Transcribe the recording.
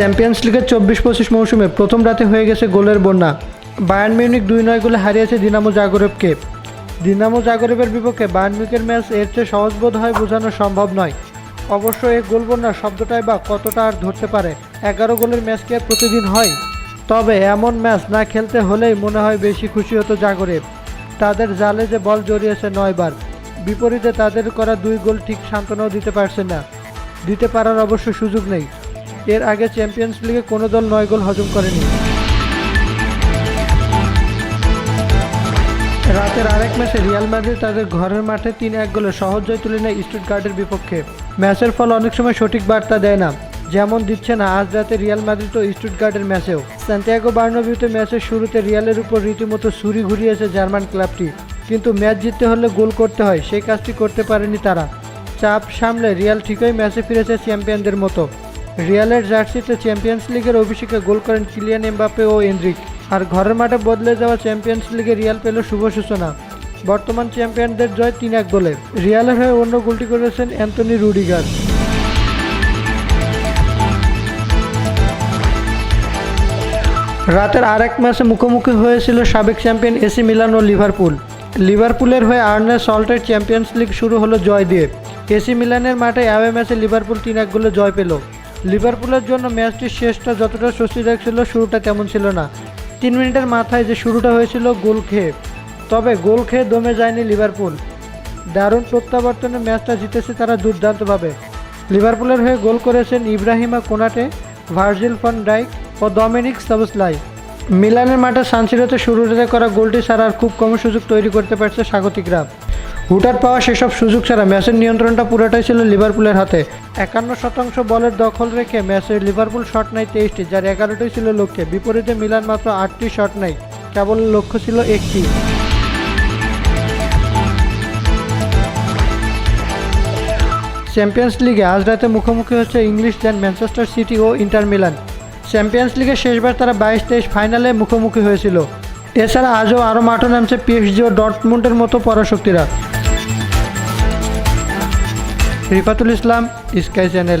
Champions লিগের চব্বিশ পঁচিশ মৌসুমে প্রথম রাতে হয়ে গেছে গোলের বন্যা। বায়ার্ন মিউনিক দুই নয় গোলে হারিয়েছে দিনামো জাগরেবকে। দিনামো জাগরেবের বিপক্ষে বায়ার্ন মিউনিকের ম্যাচ এর চেয়ে সহজ বোধ হয় বোঝানো সম্ভব নয়। অবশ্য এই গোল বন্যা শব্দটাই বা কতটা আর ধরতে পারে, এগারো গোলের ম্যাচ কি প্রতিদিন হয়? তবে এমন ম্যাচ না খেলতে হলেই মনে হয় বেশি খুশি হতো জাগরেব। তাদের জালে যে বল জড়িয়েছে নয়বার, বিপরীতে তাদের করা দুই গোল ঠিক সান্ত্বনাও দিতে পারছে না। দিতে পারার অবশ্য সুযোগ নেই। এর আগে চ্যাম্পিয়ন্স লিগে কোনো দল নয় গোল হজম করেনি। রাতের আরেক ম্যাচে রিয়াল মাদ্রিদ তাদের ঘরের মাঠে তিন এক গোলে সহজ জয় তুলে নেয় স্টুটগার্ডের বিপক্ষে। ম্যাচের ফল অনেক সময় সঠিক বার্তা দেয় না, যেমন দিচ্ছে না আজ রাতে রিয়াল মাদ্রিদ ও স্টুটগার্ডের ম্যাচেও। স্যান্টিয়াগো বার্নবিউতে ম্যাচের শুরুতে রিয়ালের উপর রীতিমতো ছুরি ঘুরিয়েছে জার্মান ক্লাবটি, কিন্তু ম্যাচ জিততে হলে গোল করতে হয়, সেই কাজটি করতে পারেনি তারা। চাপ সামলে রিয়াল ঠিকই ম্যাচে ফিরেছে চ্যাম্পিয়নদের মতো। রিয়ালের জার্সিতে চ্যাম্পিয়ন্স লিগের অভিষেকে গোল করেন কিলিয়ান এমবাপে ও এনরিক। আর ঘরের মাঠে বদলে যাওয়া চ্যাম্পিয়ন্স লিগে রিয়াল পেল শুভ সূচনা। বর্তমান চ্যাম্পিয়নদের জয় তিন এক গোলে। রিয়ালের হয়ে অন্য গোলটি করেছেন অ্যান্টনি রুডিগার। রাতের আরেক ম্যাচে মুখোমুখি হয়েছিল সাবেক চ্যাম্পিয়ন এসি মিলান ও লিভারপুল। লিভারপুলের হয়ে আর্নে সল্টের চ্যাম্পিয়ন্স লিগ শুরু হলো জয় দিয়ে। এসি মিলানের মাঠে অ্যাওয়ে ম্যাচে লিভারপুল তিন এক গোলে জয় পেল। লিভারপুলের জন্য ম্যাচটির শেষটা যতটা স্বস্তিদায়ক ছিল শুরুটা তেমন ছিল না। তিন মিনিটের মাথায় যে শুরুটা হয়েছিল গোল খেয়ে। তবে গোল খেয়ে দমে যায়নি লিভারপুল। দারুণ প্রত্যাবর্তনে ম্যাচটা জিতেছে তারা দুর্দান্তভাবে। লিভারপুলের হয়ে গোল করেছেন Ibrahima Konate, Virgil van Dijk ও ডমিনিক সাবসলাই। মিলানের মাঠে সানসিরোতে শুরুতে করা গোলটি ছাড়া আর খুব কম সুযোগ তৈরি করতে পারছে স্বাগতিকরা। হুটার পাওয়া সেসব সুযোগ ছাড়া ম্যাচের নিয়ন্ত্রণটা পুরোটাই ছিল লিভারপুলের হাতে। একান্ন শতাংশ বলের দখল রেখে ম্যাচে লিভারপুল শট নেয় তেইশটি, যার এগারোটি ছিল লক্ষ্যে। বিপরীতে মিলান মাত্র আটটি শট নেয়, কেবল লক্ষ্য ছিল একটি। চ্যাম্পিয়ন্স লিগে আজ রাতে মুখোমুখি হচ্ছে ইংলিশ জ্যান ম্যানচেস্টার সিটি ও ইন্টার মিলান। চ্যাম্পিয়ন্স লিগে শেষবার তারা বাইশ তেইশ ফাইনালে মুখোমুখি হয়েছিল। এছাড়া আজও আরও মাঠে নামছে পিএসজি ও ডটমুন্ডের মতো পরাশক্তিরা। Rifatul Islam Sky channel